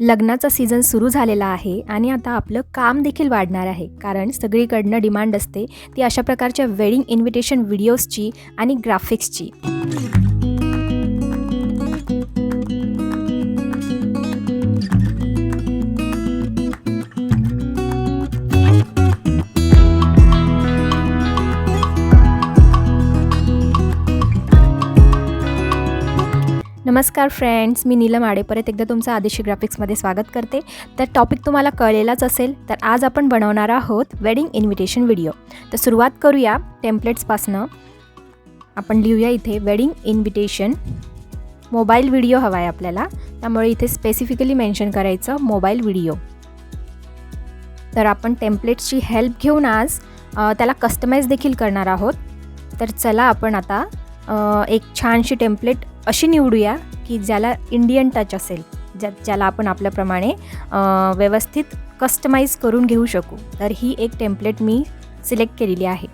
लग्नाचा सीझन सुरू झालेला आहे आणि आता आपलं काम देखील वाढणार आहे. कारण सगळीकडनं डिमांड असते ती अशा प्रकारच्या वेडिंग इन्व्हिटेशन व्हिडिओजची आणि ग्राफिक्सची नमस्कार फ्रेंड्स मी नीलम आडे. परत एकदा तुमचं आदेशी ग्राफिक्समध्ये स्वागत करते. तर टॉपिक तुम्हाला कळलेलाच असेल तर आज आपण बनवणार आहोत वेडिंग इन्व्हिटेशन व्हिडिओ तर सुरुवात करूया टेम्पलेट्सपासनं आपण लिहूया इथे वेडिंग इन्व्हिटेशन मोबाईल व्हिडिओ हवा आहे आपल्याला. त्यामुळे इथे स्पेसिफिकली मेन्शन करायचं मोबाईल व्हिडिओ तर आपण टेम्पलेट्सची हेल्प घेऊन आज त्याला कस्टमाइज देखील करणार आहोत. तर चला आपण आता एक छानशी टेम्पलेट अशी निवडूया की ज्याला इंडियन टच असेल ज्या ज्याला आपण आपल्याप्रमाणे व्यवस्थित कस्टमाइज करून घेऊ शकू. तर ही एक टेम्पलेट मी सिलेक्ट केलेली आहे.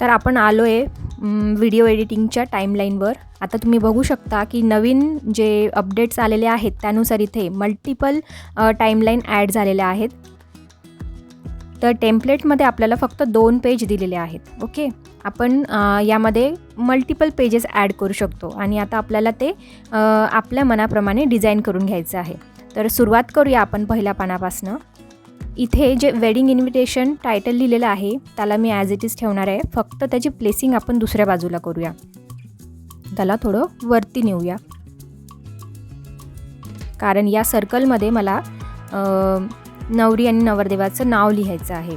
तर आपण आलो आहे व्हिडिओ एडिटिंगच्या टाईमलाईनवर आता तुम्ही बघू शकता की नवीन जे अपडेट्स आलेले आहेत त्यानुसार इथे मल्टिपल टाईमलाईन ॲड झालेल्या आहेत. तर टेम्पलेटमध्ये आपल्याला फक्त दोन पेज दिलेले आहेत ओके आपण यामध्ये मल्टिपल पेजेस ॲड करू शकतो आणि आता आपल्याला ते आपल्या मनाप्रमाणे डिझाईन करून घ्यायचं आहे. तर सुरुवात करूया आपण पहिल्या पानापासनं. इथे जे वेडिंग इन्व्हिटेशन टायटल लिहिलेलं आहे त्याला मी ॲज इट इज ठेवणार आहे. फक्त त्याची प्लेसिंग आपण दुसऱ्या बाजूला करूया. त्याला थोडं वरती नेऊया. कारण या सर्कलमध्ये मला नवरी आणि नवरदेवाचं नाव लिहायचं आहे.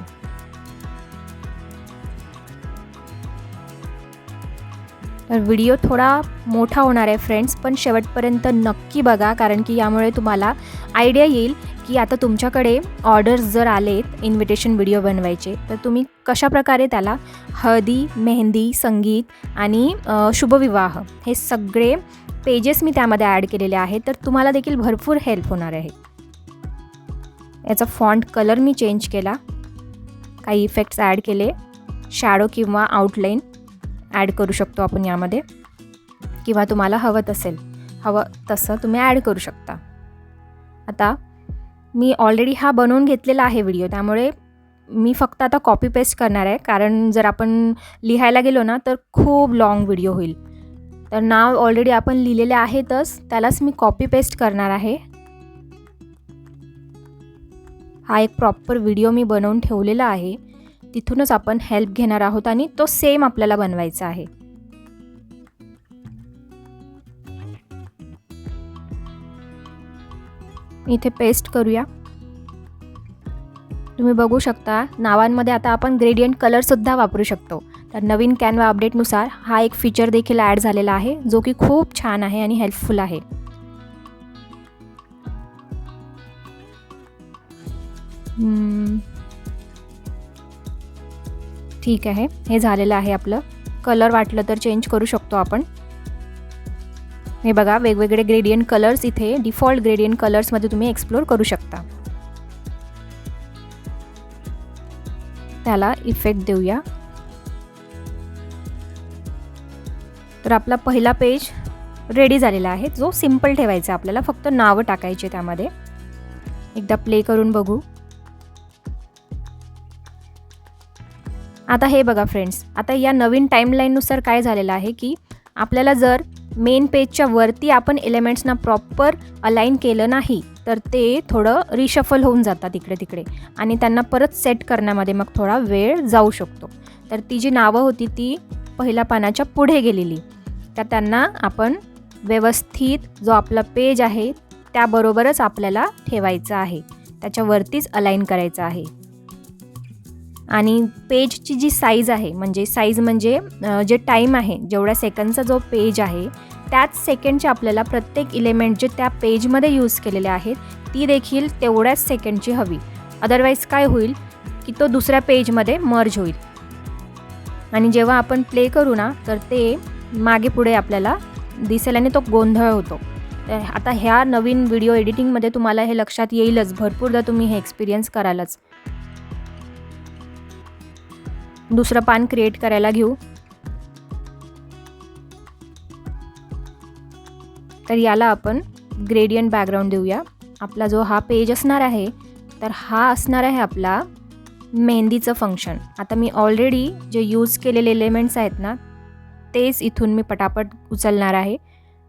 तर व्हिडिओ थोडा मोठा होणार आहे फ्रेंड्स पण शेवटपर्यंत नक्की बघा कारण की यामुळे तुम्हाला आयडिया येईल की आता तुमच्याकडे ऑर्डर्स जर आलेत इन्व्हिटेशन व्हिडिओ बनवायचे तर तुम्ही कशाप्रकारे त्याला हळदी मेहंदी संगीत आणि शुभविवाह हे सगळे पेजेस मी त्यामध्ये ॲड केलेले आहेत तर तुम्हाला देखील भरपूर हेल्प होणार आहे. याचा फॉन्ट कलर मी चेंज केला. काही इफेक्ट्स ॲड केले. शॅडो किंवा आउटलाईन ॲड करू शकतो आपण यामध्ये. किंवा तुम्हाला हवं तसेल. हवं तसं तुम्ही ॲड करू शकता. आता मी ऑलरेडी हा बनवून घेतलेला आहे व्हिडिओ त्यामुळे मी फक्त आता कॉपी पेस्ट करणार आहे. कारण जर आपण लिहायला गेलो ना तर खूप लाँग व्हिडिओ होईल. तर नाव ऑलरेडी आपण लिहिलेले आहेतच त्यालाच मी कॉपी पेस्ट करणार आहे. हा एक प्रॉपर व्हिडिओ मी बनवून ठेवलेला आहे. तिथूनच आपण हेल्प घेणार आहोत आणि तो सेम आपल्याला बनवायचा आहे. इथे पेस्ट करूया. तुम्ही बघू शकता नावांमध्ये आता आपण ग्रेडियंट कलरसुद्धा वापरू शकतो. तर नवीन कॅनवा अपडेटनुसार हा एक फीचर देखील ॲड झालेला आहे जो की खूप छान आहे आणि हेल्पफुल आहे. ठीक आहे. हे झालेलं आहे आपलं. कलर वाटलं तर चेंज करू शकतो आपण. हे बघा वेगवेगळे ग्रेडियंट कलर्स इथे डिफॉल्ट ग्रेडियंट कलर्समध्ये तुम्ही एक्सप्लोर करू शकता. त्याला इफेक्ट देऊया. तर आपला पहिला पेज रेडी झालेला आहे. जो सिंपल ठेवायचा आपल्याला फक्त नावं टाकायचे त्यामध्ये. एकदा प्ले करून बघू. आता हे बघा फ्रेंड्स आता या नवीन टाईमलाईननुसार काय झालेलं आहे की आपल्याला जर मेन पेजच्या वरती आपण एलिमेंट्सना प्रॉपर अलाईन केलं नाही तर ते थोडं रिशफल होऊन जातात इकडे तिकडे. आणि त्यांना परत सेट करण्यामध्ये मग थोडा वेळ जाऊ शकतो. तर ती जी नावं होती ती पहिल्या पानाच्या पुढे गेलेली. तर त्यांना आपण व्यवस्थित जो आपला पेज आहे त्याबरोबरच आपल्याला ठेवायचं आहे. त्याच्यावरतीच अलाईन करायचं आहे. आणि पेजची जी साईज आहे म्हणजे साईज म्हणजे जे टाईम आहे जेवढ्या सेकंडचा जो पेज आहे त्याच सेकंडचे आपल्याला प्रत्येक इलेमेंट जे त्या पेजमध्ये यूज केलेले आहेत ती देखील तेवढ्याच सेकंडची हवी. अदरवाईज काय होईल की तो दुसऱ्या पेजमध्ये मर्ज होईल. आणि जेव्हा आपण प्ले करू ना तर ते मागे पुढे आपल्याला दिसेल आणि तो गोंधळ होतो. आता ह्या नवीन व्हिडिओ एडिटिंगमध्ये तुम्हाला हे लक्षात येईलच. भरपूरदा तुम्ही हे एक्सपिरियन्स करालच. दुसरं पान क्रिएट करायला घेऊ. तर याला आपण ग्रेडियंट बॅकग्राऊंड देऊया. आपला जो हा पेज असणार आहे तर हा असणार आहे आपला मेहंदीचं फंक्शन आता मी ऑलरेडी जे यूज केलेले एलिमेंट्स आहेत ना तेच इथून मी पटापट उचलणार आहे.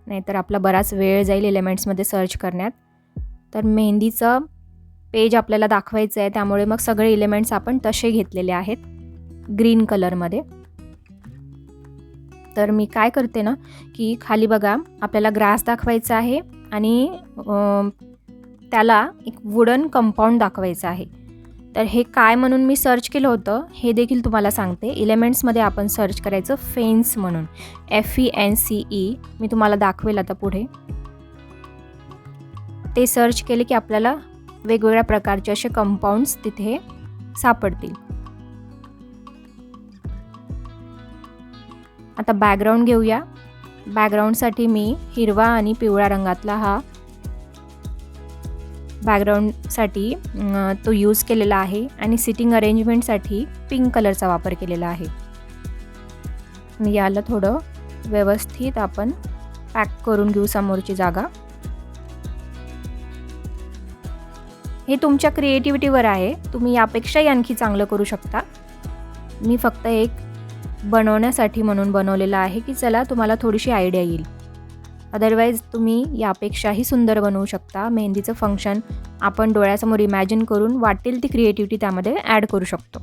नाहीतर आपला बराच वेळ जाईल एलिमेंट्समध्ये सर्च करण्यात. तर मेहंदीचं पेज आपल्याला दाखवायचं आहे त्यामुळे मग सगळे एलिमेंट्स आपण तसे घेतलेले आहेत. ग्रीन कलरमध्ये. तर मी काय करते ना की खाली बघा आपल्याला ग्रास दाखवायचा आहे आणि त्याला एक वुडन कंपाऊंड दाखवायचं आहे. तर हे काय म्हणून मी सर्च केलं होतं हे देखील तुम्हाला सांगते. इलेमेंट्समध्ये आपण सर्च करायचं फेन्स म्हणून. F E N C E मी तुम्हाला दाखवेल आता पुढे. ते सर्च केले की आपल्याला वेगवेगळ्या प्रकारचे असे कंपाऊंड्स तिथे सापडतील. आता बॅकग्राऊंड घेऊया. बॅकग्राऊंडसाठी मी हिरवा आणि पिवळ्या रंगातला हा बॅकग्राऊंडसाठी तो यूज केलेला आहे आणि सिटिंग अरेंजमेंटसाठी पिंक कलरचा वापर केलेला आहे. याला थोडं व्यवस्थित आपण पॅक करून घेऊ समोरची जागा. हे तुमच्या क्रिएटिव्हिटीवर आहे. तुम्ही यापेक्षाही आणखी चांगलं करू शकता. मी फक्त एक बनवण्यासाठी म्हणून बनवलेलं आहे की चला तुम्हाला थोडीशी आयडिया येईल. अदरवाईज तुम्ही यापेक्षाही सुंदर बनवू शकता. मेहंदीचं फंक्शन आपण डोळ्यासमोर इमॅजिन करून वाटेल ती क्रिएटिव्हिटी त्यामध्ये ॲड करू शकतो.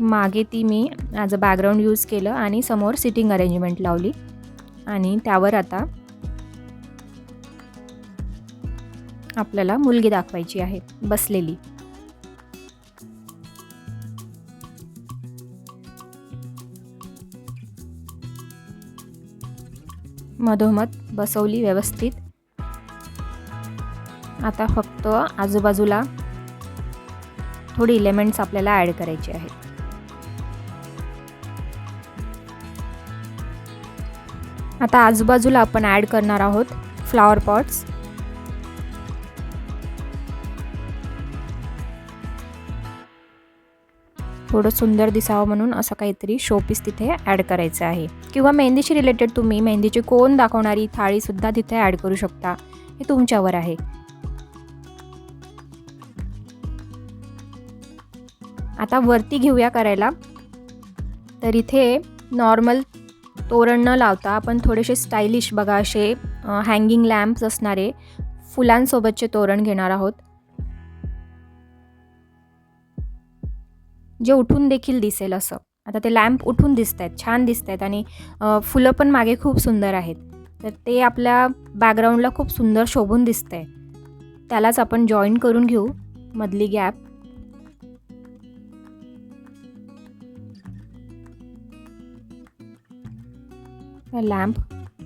मागे ती मी ॲज अ बॅकग्राऊंड यूज केलं आणि समोर सिटिंग अरेंजमेंट लावली. आणि त्यावर आता आपल्याला मुलगी दाखवायची आहे बसलेली. मधोमध बसवली व्यवस्थित. आता फक्त आजूबाजूला थोडी इलेमेंट्स आपल्याला ॲड करायचे आहेत. आता आजूबाजूला आपण ॲड करणार आहोत फ्लॉवर पॉट्स थोडं सुंदर दिसावं म्हणून असं काहीतरी शोपीस तिथे ॲड करायचं आहे. किंवा मेहंदीशी रिलेटेड तुम्ही मेहंदीचे कोण दाखवणारी थाळीसुद्धा तिथे ॲड करू शकता. हे तुमच्यावर आहे. आता वरती घेऊया करायला. तर इथे नॉर्मल तोरण न लावता आपण थोडेसे स्टायलिश बघा असे हँगिंग लॅम्प्स असणारे फुलांसोबतचे तोरण घेणार आहोत. जे उठून देखील दिसेल असं. आता ते लॅम्प उठून दिसत आहेत छान दिसत आहेत आणि फुलं पण मागे खूप सुंदर आहेत. तर ते आपल्या बॅकग्राऊंडला खूप सुंदर शोभून दिसत आहे त्यालाच आपण जॉईन करून घेऊ मधली गॅप लॅम्प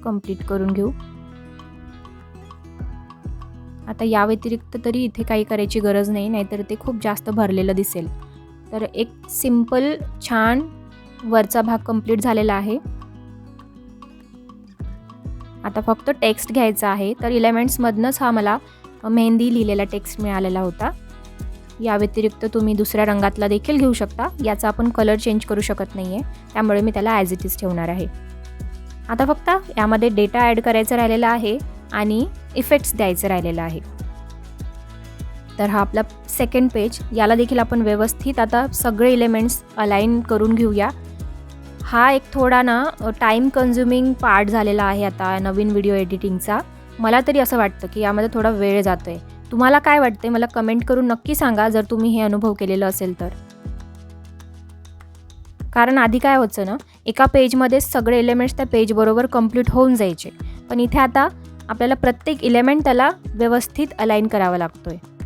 कंप्लीट करून घेऊ. आता या व्यतिरिक्त तरी इथे काही करायची गरज नाही नाहीतर ते खूप जास्त भरलेलं दिसेल. तर एक सिंपल छान वरचा भाग कंप्लीट झालेला आहे. आता फक्त टेक्स्ट घ्यायचा आहे. तर इलेमेंट्समधनंच हा मला मेहंदी लिहिलेला टेक्स्ट मिळालेला होता. या व्यतिरिक्त तुम्ही दुसऱ्या रंगातला देखील घेऊ शकता. याचा आपण कलर चेंज करू शकत नाही आहे त्यामुळे मी त्याला ॲज इट इज ठेवणार आहे. आता फक्त यामध्ये डेटा ॲड करायचा राहिलेला आहे आणि इफेक्ट्स द्यायचं राहिलेलं आहे. तर हा आपला सेकंड पेज याला देखील आपण व्यवस्थित आता सगळे इलेमेंट्स अलाईन करून घेऊया. हा एक थोडा ना टाईम कन्झ्युमिंग पार्ट झालेला आहे आता नवीन व्हिडिओ एडिटिंगचा मला तरी असं वाटतं की यामध्ये थोडा वेळ जातो आहे तुम्हाला काय वाटते मला कमेंट करून नक्की सांगा जर तुम्ही हे अनुभव केलेलं असेल तर. कारण आधी काय होतं ना एका पेजमध्ये सगळे एलिमेंट्स त्या पेजबरोबर कंप्लीट होऊन जायचे. पण इथे आता आपल्याला प्रत्येक इलेमेंट त्याला व्यवस्थित अलाईन करावा लागतो आहे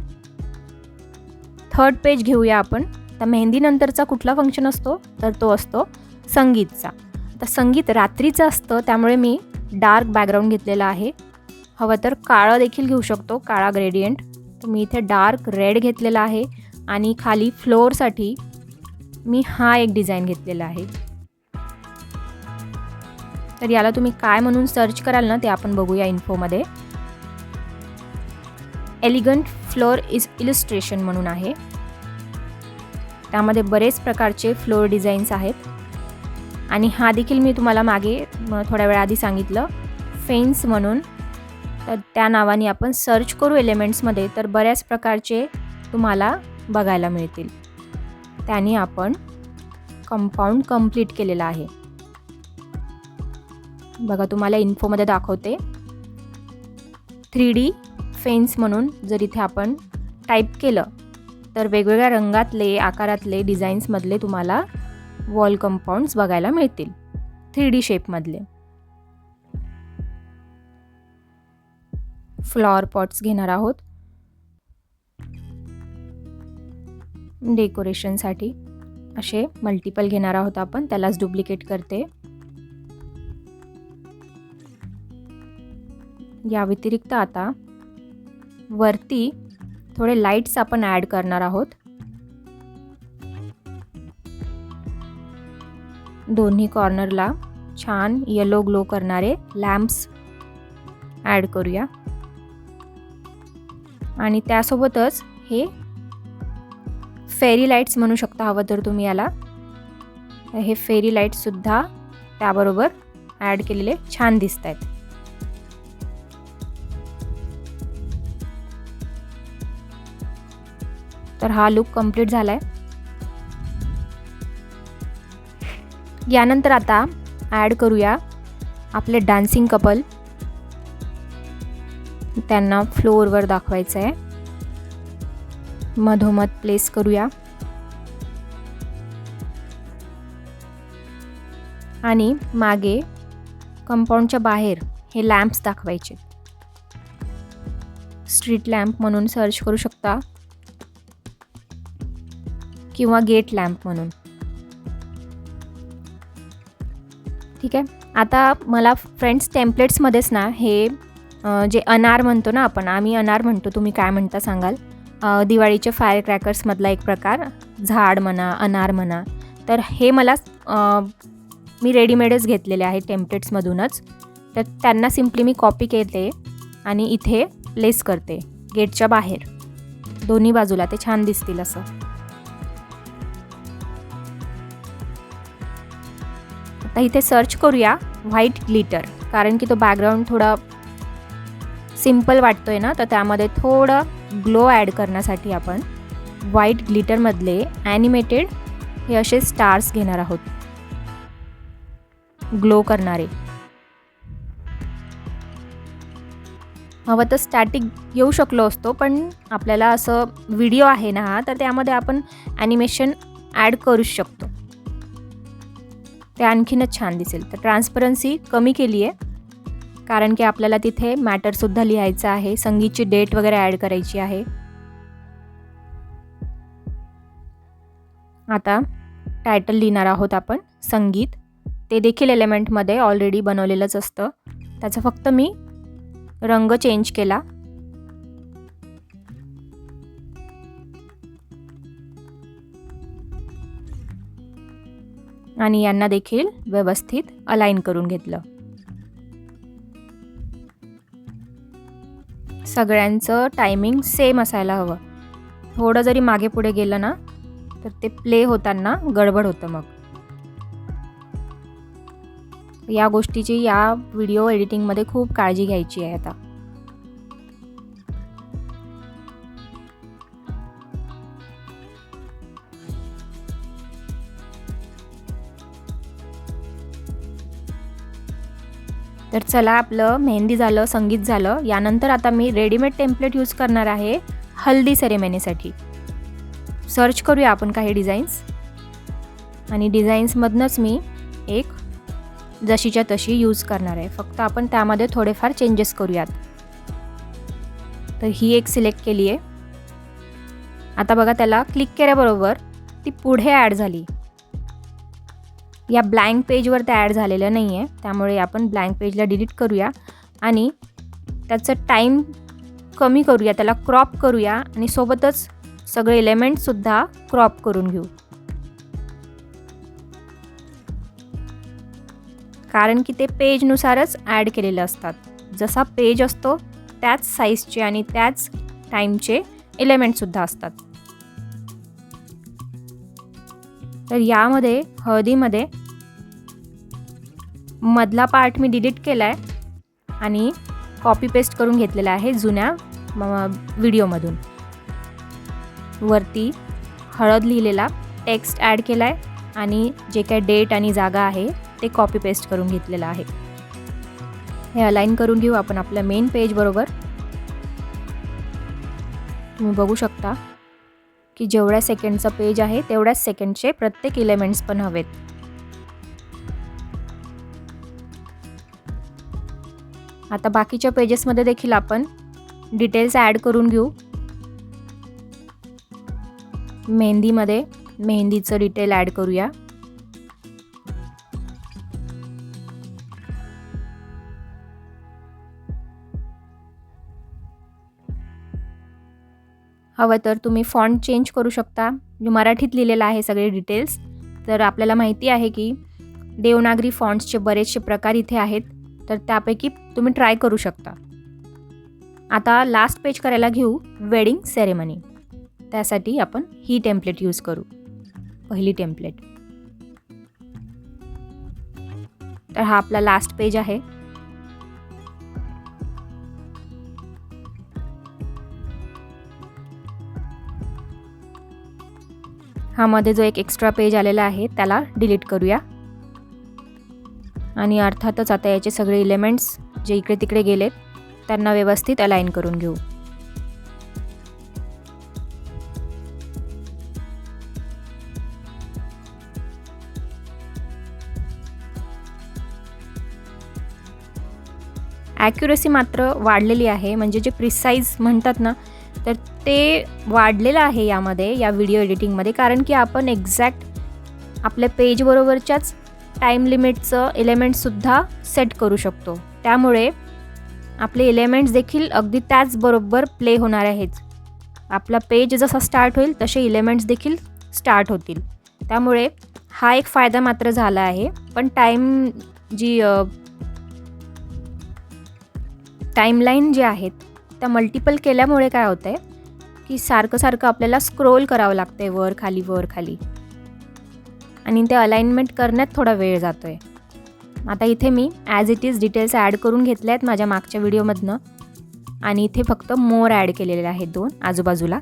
थर्ड पेज घेऊया आपण. तर मेहंदीनंतरचा कुठला फंक्शन असतो? तर तो असतो संगीतचा. तर संगीत रात्रीचं असतं त्यामुळे मी डार्क बॅकग्राऊंड घेतलेला आहे. हवं तर काळं देखील घेऊ शकतो काळा ग्रेडियंट तर मी इथे डार्क रेड घेतलेला आहे आणि खाली फ्लोअरसाठी मी हा एक डिझाईन घेतलेला आहे. तर याला तुम्ही काय म्हणून सर्च कराल ना ते आपण बघूया इन्फोमध्ये एलिगंट फ्लोअर इज इलिस्ट्रेशन म्हणून आहे. त्यामध्ये बरेच प्रकारचे फ्लोअर डिझाईन्स आहेत. आणि हा देखील मी तुम्हाला मागे थोड्या वेळा आधी सांगितलं. फेन्स म्हणून. तर त्या नावाने आपण सर्च करू एलिमेंट्समध्ये तर बऱ्याच प्रकारचे तुम्हाला बघायला मिळतील. त्याने आपण कंपाऊंड कंप्लीट केलेलं आहे. बघा तुम्हाला इन्फोमध्ये दाखवते. थ्री डी फेन्स म्हणून जर इथे आपण टाईप केलं तर वेगवेगळ्या रंगातले आकारातले डिझाईन्समधले तुम्हाला वॉल कंपाऊंड्स बघायला मिळतील. थ्री डी शेपमधले फ्लॉवर पॉट्स घेणार आहोत. डेकोरेशनसाठी असे मल्टिपल घेणार आहोत आपण त्यालाच डुप्लिकेट करते. या व्यतिरिक्त आता वरती थोडे लाईट्स आपण ॲड करणार आहोत. दोन्ही कॉर्नरला छान येलो ग्लो करणारे लॅम्प्स ॲड करूया. आणि त्यासोबतच हे फेरी लाईट्स म्हणू शकता हवं तर तुम्ही याला. हे फेरी लाईट्ससुद्धा त्याबरोबर ॲड केलेले छान दिसत आहेत तर हा लुक कंप्लीट झाला आहे यानंतर आता ॲड करूया आपले डान्सिंग कपल त्यांना फ्लोअरवर दाखवायचं आहे मधोमध प्लेस करूया. आणि मागे कंपाऊंडच्या बाहेर हे लॅम्प्स दाखवायचे. स्ट्रीट लॅम्प म्हणून सर्च करू शकता. किंवा गेट लॅम्प म्हणून. ठीक आहे? आता मला फ्रेंड्स टेम्पलेट्समध्येच ना हे जे अनार म्हणतो ना आपण आम्ही अनार म्हणतो तुम्ही काय म्हणता सांगाल? दिवाळीचे फायर क्रॅकर्समधला एक प्रकार झाड म्हणा अनार म्हणा. तर हे मला मी रेडीमेडच घेतलेले आहे टेम्पलेट्समधूनच तर त्यांना सिम्पली मी कॉपी केले आणि इथे प्लेस करते गेटच्या बाहेर. दोन्ही बाजूला ते छान दिसतील असं. आता इथे सर्च करूया व्हाईट ग्लिटर कारण की तो बॅकग्राऊंड थोडा सिंपल वाटतो आहे ना तर त्यामध्ये थोडं ग्लो ॲड करण्यासाठी आपण व्हाईट ग्लिटरमधले ॲनिमेटेड हे असे स्टार्स घेणार आहोत. ग्लो करणारे. हवं तर स्टॅटिक येऊ शकलो असतो पण आपल्याला असं व्हिडिओ आहे ना हा तर त्यामध्ये आपण ॲनिमेशन ॲड करूच शकतो. ते आणखीनच छान दिसेल. तर ट्रान्सपरन्सी कमी केली आहे. कारण की आपल्याला तिथे मॅटरसुद्धा लिहायचं आहे. संगीतची डेट वगैरे ॲड करायची आहे. आता टायटल लिहिणार आहोत आपण संगीत. ते देखील एलिमेंटमध्ये ऑलरेडी बनवलेलंच असतं. त्याचा फक्त मी रंग चेंज केला. आणि यांना देखील व्यवस्थित अलाईन करून घेतलं. सगळ्यांचं टायमिंग सेम असायला हवं. थोडं जरी मागे पुढे गेलं ना तर ते प्ले होताना गडबड होतं मग. या गोष्टीची या व्हिडिओ एडिटिंगमध्ये खूप काळजी घ्यायची आहे आता. तर चला आपलं मेहंदी झालं संगीत झालं. यानंतर आता मी रेडीमेड टेम्पलेट यूज करणार आहे हल्दी सेरेमनीसाठी सर्च करूया आपण काही डिझाईन्स आणि डिझाईन्समधनंच मी एक जशीच्या तशी यूज करणार आहे. फक्त आपण त्यामध्ये थोडेफार चेंजेस करूयात. तर ही एक सिलेक्ट केली आहे आता बघा त्याला क्लिक केल्याबरोबर ती पुढे ॲड झाली. या ब्लँक पेजवर ते ॲड झालेलं नाही आहे त्यामुळे आपण ब्लँक पेजला डिलीट करूया. आणि त्याचं टाईम कमी करूया. त्याला क्रॉप करूया. आणि सोबतच सगळे एलिमेंटसुद्धा क्रॉप करून घेऊ. कारण की ते पेजनुसारच ॲड केलेले असतात. जसा पेज असतो त्याच साईजचे आणि त्याच टाईमचे एलिमेंटसुद्धा असतात. तर यामध्ये हळदीमध्ये मधला पार्ट मी डिलीट केला आहे आणि कॉपी पेस्ट करून घेतलेला आहे जुन्या व्हिडिओमधून. वरती हळद लिहिलेला टेक्स्ट ॲड केला आहे आणि जे काय डेट आणि जागा आहे ते कॉपी पेस्ट करून घेतलेलं आहे. हे अलाईन करून घेऊ आपण आपल्या मेन पेजबरोबर तुम्ही बघू शकता. की जेवढ्या सेकंडचं पेज आहे तेवढ्याच सेकंडचे प्रत्येक इलेमेंट्स पण हवेत. आता बाकीच्या पेजेसमध्ये देखील आपण डिटेल्स ॲड करून घेऊ. मेहंदीमध्ये मेहंदीचं डिटेल ॲड करूया. हवं तर तुम्ही फॉन्ट चेंज करू शकता. जे मराठीत लिहिलेलं आहे सगळे डिटेल्स तर आपल्याला माहिती आहे की देवनागरी फॉन्ट्सचे बरेचसे प्रकार इथे आहेत. तर त्यापैकी तुम्ही ट्राय करू शकता. आता लास्ट पेज करायला घेऊ. वेडिंग सेरेमनी त्यासाठी आपण ही टेम्पलेट यूज करू. पहिली टेम्पलेट तर हा आपला लास्ट पेज आहे. हा मध्ये जो एक एक्स्ट्रा पेज आलेला आहे त्याला डिलीट करूया. आणि अर्थातच आता याचे सगळे इलेमेंट्स जे इकडे तिकडे गेलेत त्यांना व्यवस्थित अलाईन करून घेऊ. ॲक्युरसी मात्र वाढलेली आहे म्हणजे जे प्रिसाईज म्हणतात ना ते वाढलेलं आहे यामध्ये या व्हिडिओ एडिटिंगमध्ये कारण की आपण एक्झॅक्ट आपल्या पेजबरोबरच्याच टाईम लिमिटचं एलिमेंटसुद्धा सेट करू शकतो. त्यामुळे आपले एलिमेंट्स देखील अगदी त्याचबरोबर प्ले होणार आहेत. आपला पेज जसा स्टार्ट होईल तसे इलेमेंट्स देखील स्टार्ट होतील. त्यामुळे हा एक फायदा मात्र झाला आहे. पण टाईम जी टाईमलाईन जे आहेत त्या मल्टिपल केल्यामुळे काय होतं आहे की सारखं सारखं आपल्याला स्क्रोल करावं लागतं आहे वर खाली वर खाली. आणि ते अलाइनमेंट करण्यात थोडा वेळ जातो आहे आता इथे मी as it is details add करून घेतले आहेत माझ्या मागच्या व्हिडिओमधनं. आणि इथे फक्त मोर ॲड केलेले आहेत दोन आजूबाजूला.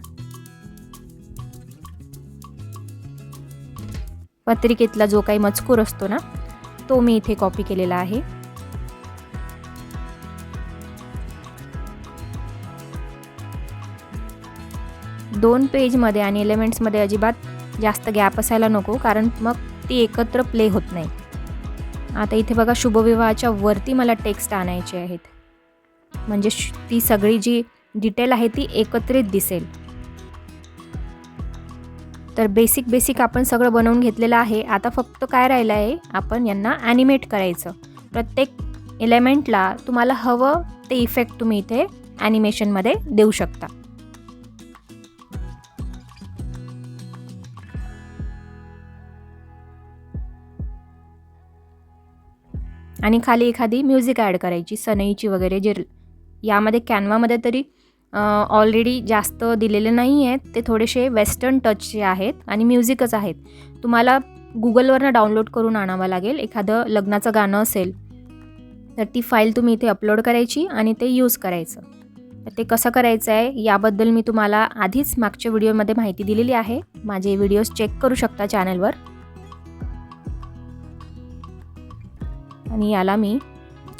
पत्रिकेतला जो काही मजकूर असतो ना तो मी इथे कॉपी केलेला आहे. दोन पेजमध्ये आणि एलिमेंट्समध्ये अजिबात जास्त गॅप असायला नको कारण मग ती एकत्र प्ले होत नाही. आता इथे बघा शुभविवाहाच्या वरती मला टेक्स्ट आणायचे आहेत. म्हणजे ती सगळी जी डिटेल आहे ती एकत्रित दिसेल. तर बेसिक बेसिक आपण सगळं बनवून घेतलेलं आहे. आता फक्त काय राहिलं आहे आपण यांना ॲनिमेट करायचं. प्रत्येक एलिमेंटला तुम्हाला हवं ते इफेक्ट तुम्ही इथे ॲनिमेशनमध्ये देऊ शकता. आणि खाली एखादी म्युझिक ॲड करायची सनईची वगैरे जे यामध्ये कॅनवामध्ये तरी ऑलरेडी जास्त दिलेले नाही आहेत. ते थोडेसे वेस्टर्न टचचे आहेत आणि म्युझिकच आहेत. तुम्हाला गुगलवरनं डाउनलोड करून आणावं लागेल. एखादं लग्नाचं गाणं असेल तर ती फाईल तुम्ही इथे अपलोड करायची आणि ते यूज करायचं. तर ते कसं करायचं आहे याबद्दल मी तुम्हाला आधीच मागच्या व्हिडिओमध्ये माहिती दिलेली आहे. माझे व्हिडिओज चेक करू शकता चॅनलवर आणि याला मी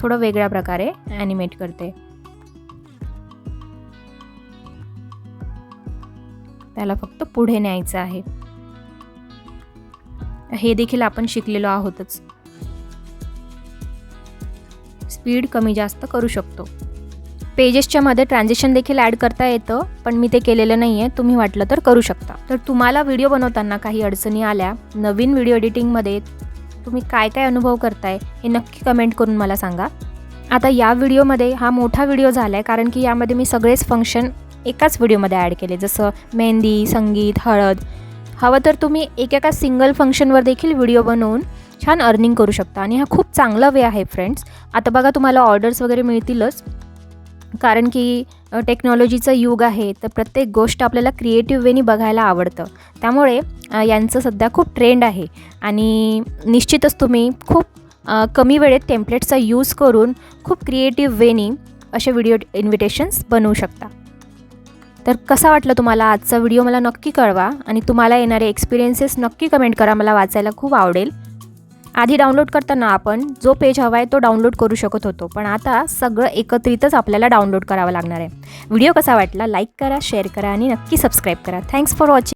थोडं वेगळ्या प्रकारे ॲनिमेट करते. त्याला फक्त पुढे न्यायचं आहे. हे देखील आपण शिकलेलो आहोतच. स्पीड कमी जास्त करू शकतो. पेजेसच्या मध्ये ट्रान्झेक्शन देखील ॲड करता येतं पण मी ते केलेलं नाही आहे तुम्ही वाटलं तर करू शकता. तर तुम्हाला व्हिडिओ बनवताना काही अडचणी आल्या नवीन व्हिडिओ एडिटिंगमध्ये तुम्ही काय काय अनुभव करताय हे नक्की कमेंट करून मला सांगा. आता या व्हिडिओमध्ये हा मोठा व्हिडिओ झाला आहे कारण की यामध्ये मी सगळेच फंक्शन एकाच व्हिडिओमध्ये ॲड केले. जसं मेहंदी संगीत हळद. हवं तर तुम्ही एकेका सिंगल फंक्शनवर देखील व्हिडिओ बनवून छान अर्निंग करू शकता. आणि हा खूप चांगला वे आहे फ्रेंड्स आता बघा तुम्हाला ऑर्डर्स वगैरे मिळतीलच. कारण की टेक्नॉलॉजीचं युग आहे तर प्रत्येक गोष्ट आपल्याला क्रिएटिव्ह वेनी बघायला आवडतं. त्यामुळे यांचं सध्या खूप ट्रेंड आहे. आणि निश्चितच तुम्ही खूप कमी वेळेत टेम्पलेटचा यूज करून खूप क्रिएटिव्ह वेनी असे व्हिडिओ इन्व्हिटेशन्स बनवू शकता. तर कसा वाटलं तुम्हाला आजचा व्हिडिओ मला नक्की कळवा. आणि तुम्हाला येणारे एक्सपिरियन्सेस नक्की कमेंट करा. मला वाचायला खूप आवडेल. आधी डाउनलोड करताना आपण जो पेज हवा आहे तो डाउनलोड करू शकत होतो. पण आता सगळं एकत्रितच आपल्याला डाउनलोड करावं लागणार आहे. व्हिडिओ कसा वाटला? लाईक करा शेअर करा आणि नक्की सबस्क्राईब करा. Thanks for watching